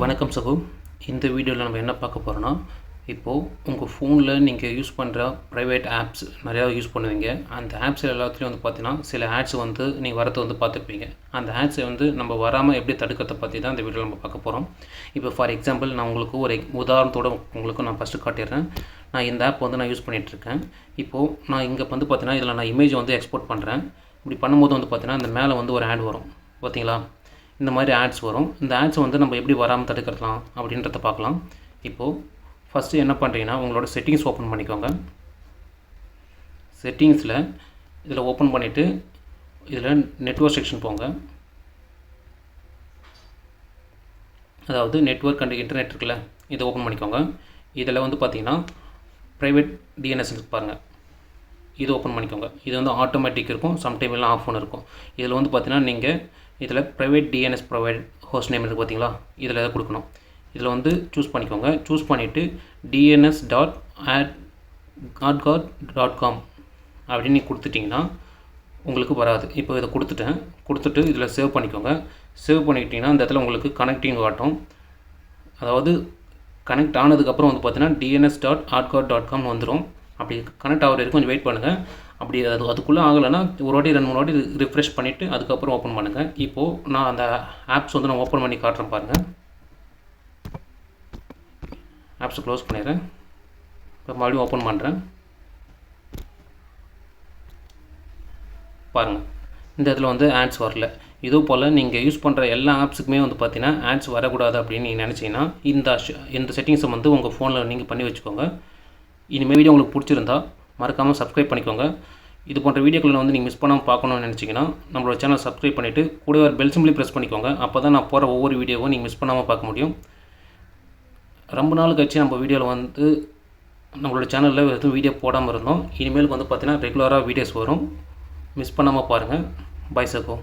வணக்கம் சகு. இந்த வீடியோவில் நம்ம என்ன பார்க்க போகிறோன்னா இப்போது உங்கள் ஃபோனில் நீங்கள் யூஸ் பண்ணுற ப்ரைவேட் ஆப்ஸ் நிறையா யூஸ் பண்ணுவீங்க. அந்த ஆப்ஸ் எல்லாத்துலேயும் வந்து பார்த்தீங்கன்னா சில ஆட்ஸ் வந்து நீங்கள் வரத்தை வந்து பார்த்துருப்பீங்க. அந்த ஆட்ஸை வந்து நம்ம வராமல் எப்படி தடுக்கிறத பற்றி தான் இந்த வீடியோவில் நம்ம பார்க்க போகிறோம் இப்போ ஃபார் எக்ஸாம்பிள் நான் உங்களுக்கு ஒரு உதாரணத்தோட உங்களுக்கு நான் ஃபஸ்ட்டு காட்டிடுறேன். நான் இந்த ஆப் வந்து நான் யூஸ் பண்ணிகிட்ருக்கேன் இப்போது நான் இங்கே வந்து பார்த்தீங்கன்னா இதில் நான் இமேஜ் வந்து எக்ஸ்போர்ட் பண்ணுறேன் இப்படி பண்ணும்போது வந்து பார்த்தீங்கன்னா இந்த மேலே வந்து ஒரு ஆட் வரும். பார்த்தீங்களா இந்த மாதிரி ஆட்ஸ் வரும். இந்த ஆட்ஸ் வந்து நம்ம எப்படி வராமல் தடுக்கலாம் அப்படின்றத பார்க்கலாம். இப்போது ஃபஸ்ட்டு என்ன பண்ணுறீங்கன்னா உங்களோட செட்டிங்ஸ் ஓப்பன் பண்ணிக்கோங்க. செட்டிங்ஸில் இதில் ஓப்பன் பண்ணிவிட்டு இதில் நெட்வொர்க் செக்ஷன் போங்க. அதாவது நெட்வொர்க் அண்ட் இன்டர்நெட் இருக்குல்ல இதை ஓப்பன் பண்ணிக்கோங்க. இதில் வந்து பார்த்தீங்கன்னா ப்ரைவேட் டிஎன்எஸ் பாருங்கள் இது ஓப்பன் பண்ணிக்கோங்க. இது வந்து ஆட்டோமேட்டிக் இருக்கும். சம்டைம் எல்லாம் ஆஃப் ஒன்று இருக்கும். இதில் வந்து பார்த்தீங்கன்னா நீங்கள் இதில் private DNS provide host name இருக்குது பார்த்தீங்களா? இதில் எதை கொடுக்கணும். இதில் வந்து சூஸ் பண்ணிக்கோங்க. சூஸ் பண்ணிவிட்டு DNS dot ad guard guard dot com அப்படின்னு நீ கொடுத்துட்டிங்கன்னா உங்களுக்கு வராது. இப்போ இதை கொடுத்துட்டேன். கொடுத்துட்டு இதில் சேவ் பண்ணிக்கோங்க. சேவ் பண்ணிக்கிட்டிங்கன்னா இந்த இடத்துல உங்களுக்கு கனெக்டிங் காட்டும். அதாவது கனெக்ட் ஆனதுக்கப்புறம் வந்து பார்த்தீங்கன்னா டிஎன்எஸ் டாட் ஆட்காட் டாட் காம்னு வந்துடும் அப்படி கனெக்ட் ஆகிற வரைக்கும் கொஞ்சம் வெயிட் பண்ணுங்கள் அப்படி அது அதுக்குள்ளே ஆகலைன்னா ஒரு வாட்டி ரெண்டு மூணு வாட்டி ரிஃப்ரெஷ் பண்ணிவிட்டு அதுக்கப்புறம் ஓப்பன் பண்ணுங்கள் இப்போது நான் அந்த ஆப்ஸ் வந்து நான் ஓப்பன் பண்ணி காட்டுறேன் பாருங்கள் ஆப்ஸை க்ளோஸ் பண்ணிடுறேன். இப்போ மறுபடியும் ஓப்பன் பண்ணுறேன் பாருங்கள் இந்த இதில் வந்து ஆட்ஸ் வரல. இதே போல் நீங்கள் யூஸ் பண்ணுற எல்லா ஆப்ஸுக்குமே வந்து பார்த்தீங்கன்னா ஆட்ஸ் வரக்கூடாது அப்படின்னு நீங்கள் நினச்சிங்கன்னா இந்த இந்த செட்டிங்ஸை வந்து உங்கள் ஃபோனில் நீங்கள் பண்ணி வச்சுக்கோங்க. இனிமேல் வீடியோ உங்களுக்கு பிடிச்சிருந்தா மறக்காமல் சப்ஸ்கிரைப் பண்ணிக்கோங்க. இது போன்ற வீடியோக்களை வந்து நீங்கள் மிஸ் பண்ணாமல் பார்க்கணும்னு நினச்சிங்கன்னா நம்மளோட சேனல் சப்ஸ்கிரைப் பண்ணிவிட்டு கூட ஒரு பெல் சிம்பிளி ப்ரெஸ் பண்ணிக்கோங்க. அப்போ தான் நான் போகிற ஒவ்வொரு வீடியோவும் நீங்கள் மிஸ் பண்ணாமல் பார்க்க முடியும். ரொம்ப நாள் கழிச்சு நம்ம வீடியோவில் வந்து நம்மளோட சேனலில் எதுவும் வீடியோ போடாமல் இருந்தோம். இனிமேலுக்கு வந்து பார்த்திங்கன்னா ரெகுலராக வீடியோஸ் வரும். மிஸ் பண்ணாமல் பாருங்கள் பாய் சகோ